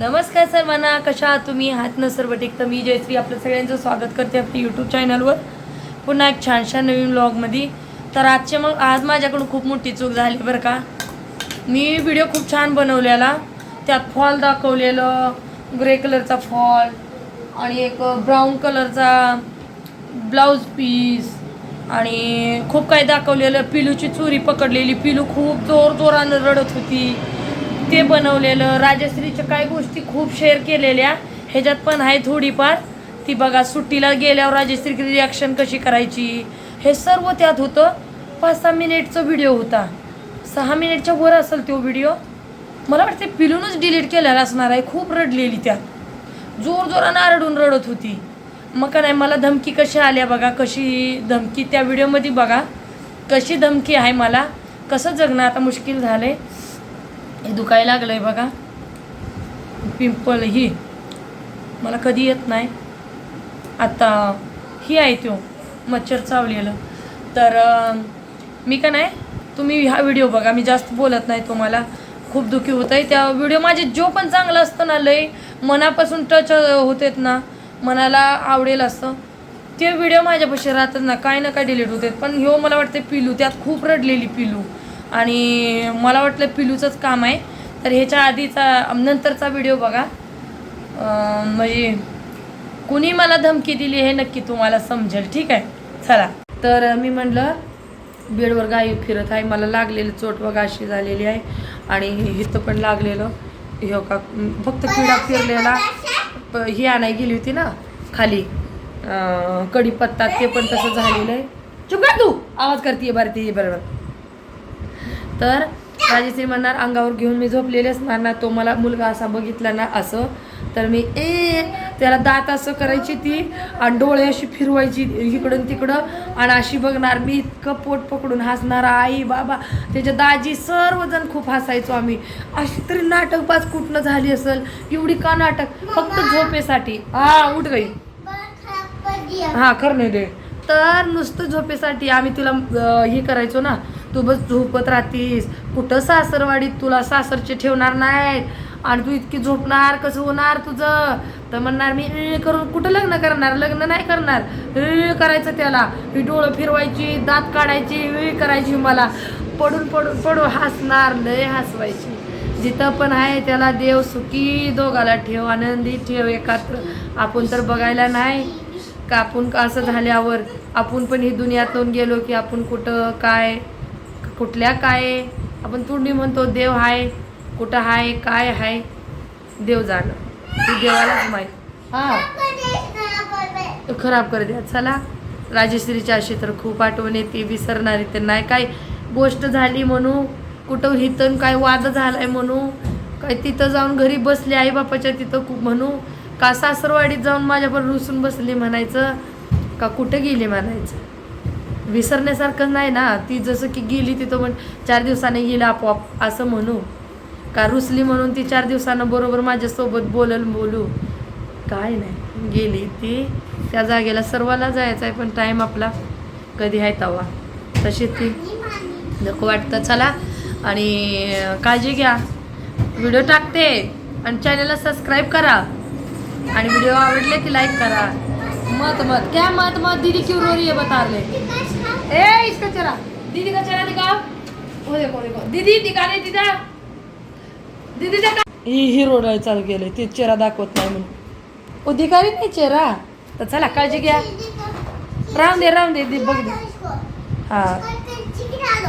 नमस्कार सर्वांना कशा आहात तुम्ही? हात न सर्व टेक तर मी जयश्री आपलं सगळ्यांचं स्वागत करते आपल्या यूट्यूब चॅनलवर पुन्हा एक छानशा नवीन ब्लॉगमध्ये तर आजचे मग आज माझ्याकडून खूप मोठी चूक झाली बरं का. मी व्हिडिओ खूप छान बनवलेला. त्यात फॉल दाखवलेलं ग्रे कलरचा फॉल आणि एक ब्राऊन कलरचा ब्लाऊज पीस आणि खूप काही दाखवलेलं. पिलूची चोरी पकडलेली. पिलू खूप जोर जोरानं रडत होती. ते बनवलेलं राजश्रीच्या काही गोष्टी खूप शेअर केलेल्या ह्याच्यात पण आहे थोडीफार. ती बघा सुट्टीला गेल्यावर राजश्री रिॲक्शन कशी करायची? हे सर्व त्यात होतं. पाच सहा मिनिटचा व्हिडिओ होता. सहा मिनिटच्या वर असेल तो व्हिडिओ मला वाटते पिलूनच डिलीट केलेला असणार आहे. खूप रडलेली त्यात. जोर जोरानं आरडून रडत होती. मग का नाही मला धमकी कशी आल्या बघा? कशी धमकी? त्या व्हिडिओमध्ये बघा कशी धमकी आहे मला? कसं जगणं? आता मुश्किल झालं आहे हे दुखायला आहे बघा. पिंपल ही. मला कधी येत नाही. आता ही आहे तो मच्छर चावलेलं. तर मी का नाही तुम्ही हा व्हिडिओ बघा मी जास्त बोलत नाही तुम्हाला. खूप दुखी होत आहे. त्या व्हिडिओ माझे जो पण चांगला असतो ना लय मनापासून टच होतेत ना मनाला आवडेल असतं ते व्हिडिओ माझ्यापाशी राहतात ना काय ना काय डिलीट होतात. पण ह्यो मला वाटते पिलू त्यात खूप रडलेली पिलू. आणि मला वाटलं पिलूचंच काम आहे. तर ह्याच्या आधीचा नंतरचा व्हिडिओ बघा. म्हणजे कुणी मला धमकी दिली हे नक्की तुम्हाला समजेल. ठीक आहे? चला. तर मी म्हटलं बेडवर गायी फिरत आहे. मला लागलेली चोट बघा अशी झालेली आहे. आणि हिथं पण लागलेलं. हे हो का फक्त किडा फिरलेला. प- ही आणाय गेली होती ना खाली. कढीपत्ता ते पण तसं झालेलं आहे. चुका तू. आवाज करते भारती बरोबर. तर राजेश्री म्हणणार अंगावर घेऊन मी झोपलेले असणार ना तो मला मुलगा असा बघितला ना असं. तर मी ए त्याला दात असं करायची ती आणि डोळे अशी फिरवायची इकडून तिकडं आणि अशी बघणार मी इतकं पोट पकडून हसणार आई बाबा. त्याच्या दाजी सर्वजण खूप हसायचो आम्ही. अशी तरी नाटक पाच कुठनं झाली असेल? एवढी का नाटक? फक्त झोपेसाठी. हा उठ गई. हा करणे दे. तर नुसतं झोपेसाठी आम्ही तुला हे करायचो ना तू बस झोपत राहतीस. कुठं सासरवाडीत तुला सासरचे ठेवणार नाहीत? आणि तू इतकी झोपणार कसं होणार तुझं? तर म्हणणार मी करून कुठं लग्न करणार? लग्न नाही करणार. करायचं त्याला. ही डोळं फिरवायची दात काढायची वेळ करायची मला. पडून पडून पडून हसणार लय हसवायची. जिथं पण आहे त्याला देव सुखी दोघाला ठेव आनंदी ठेव एकात्र. आपण तर बघायला नाही का? आपण का असं झाल्यावर? आपण पण ही दुनियातून गेलो की आपण कुठं काय? कुठल्या काय आपण तोंडी म्हणतो देव आहे कुठं आहे काय आहे देव जाणं. ते देवालाच माहीत. हां. खराब कर द्या. चला. राजश्रीची अशी तर खूप आठवण येते विसरणारी तर नाही. काय गोष्ट झाली म्हणू कुठं हितन काय वाद झालाय म्हणू काय तिथं जाऊन घरी बसले आई बापाच्या तिथं खूप म्हणू का सासरवाडीत जाऊन माझ्यावर रुसून बसली म्हणायचं का कुठं गेली म्हणायचं? विसरण्यासारखं नाही ना. ती जसं की गेली तिथं पण चार दिवसाने येईल आपोआप असं म्हणू. का रुसली म्हणून ती चार दिवसानं बरोबर माझ्यासोबत बोलल बोलू. काय नाही. गेली ती. त्या जागेला सर्वाला जायचं आहे पण टाईम आपला कधी आहे तवा. तशी ती. नको वाटतं. चला. आणि काळजी घ्या. व्हिडिओ टाकते. आणि चॅनलला सबस्क्राईब करा. आणि व्हिडिओ आवडले की लाईक करा. मत मत. क्या मत मत? दीदी क्यों रो रही है? बता रहे. ए इसका चेहरा। दीदी का चेहरा दिखाओ। वो देखो देखो। दीदी दिखा दे दीदा। दीदी दिखा। ही हिरो चालू केलंय. ते चेहरा दाखवत नाही म्हणून. ओ दिखारी नाही चेहरा? तर चला काळजी घ्या. राहून दे राहून दे दे बघ दे. हा.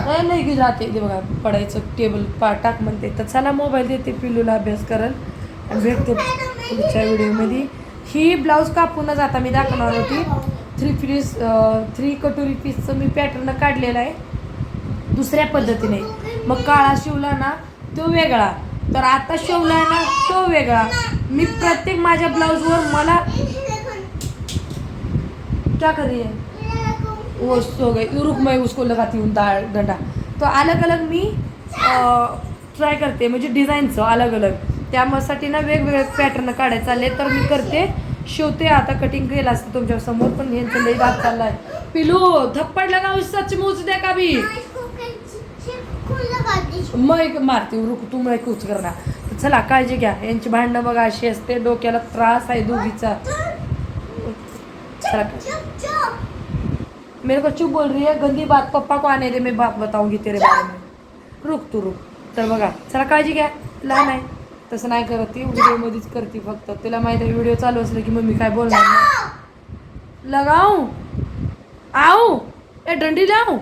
नाही नाही की जाते ते बघा पडायचं टेबल पा टाक म्हणते. तर चला मोबाईल देते पिल्लूला अभ्यास करल. आणि भेटते पुढच्या व्हिडिओमध्ये ही ब्लाऊज कापूनच आता मी दाखवणार होती. थ्री पीस थ्री कटोरी पीसचं मी पॅटर्न काढलेलं आहे. दुसऱ्या पद्धतीने. मग काळा शिवला ना तो वेगळा. तर आता शिवला ना तो वेगळा. मी प्रत्येक माझ्या ब्लाऊजवर मला क्या कर रही वो सो गई रुक मैं उसको लगाती हूँ दाळ डंडा तो अलग अलग मी ट्राय करते. म्हणजे डिझाईनचं अलग अलग त्यासाठी ना वेगवेगळे पॅटर्न काढायचे चालले तर मी करते. शिवते आता कटिंग केलं असतं तुमच्यासमोर पण यांचं लई भाग चाललाय. पिलू थप्पडला का सच मोज द्या का बी? मग मारते रुक तू मग कुछ करणार चला काळजी घ्या. यांची भांडणं बघा अशी असते डोक्याला त्रास आहे दोघीचा. चला. मेरे को चुप बोल रही है गंदी बात पप्पा को आने दे मैं बात बताऊंगी तेरे बारे में. रुक तू रुक. तर बघा चला काळजी घ्या. लहान आहे. तसं नाही करत ती. व्हिडिओमध्येच करते फक्त. तिला माहीत आहे व्हिडिओ चालू असलं की मम्मी काय बोलणार नाही लगाऊ आऊ ए डंडी लाव.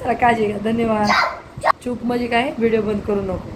चला काळजी घ्या. धन्यवाद. चूप म्हणजे काय? व्हिडिओ बंद करू नको.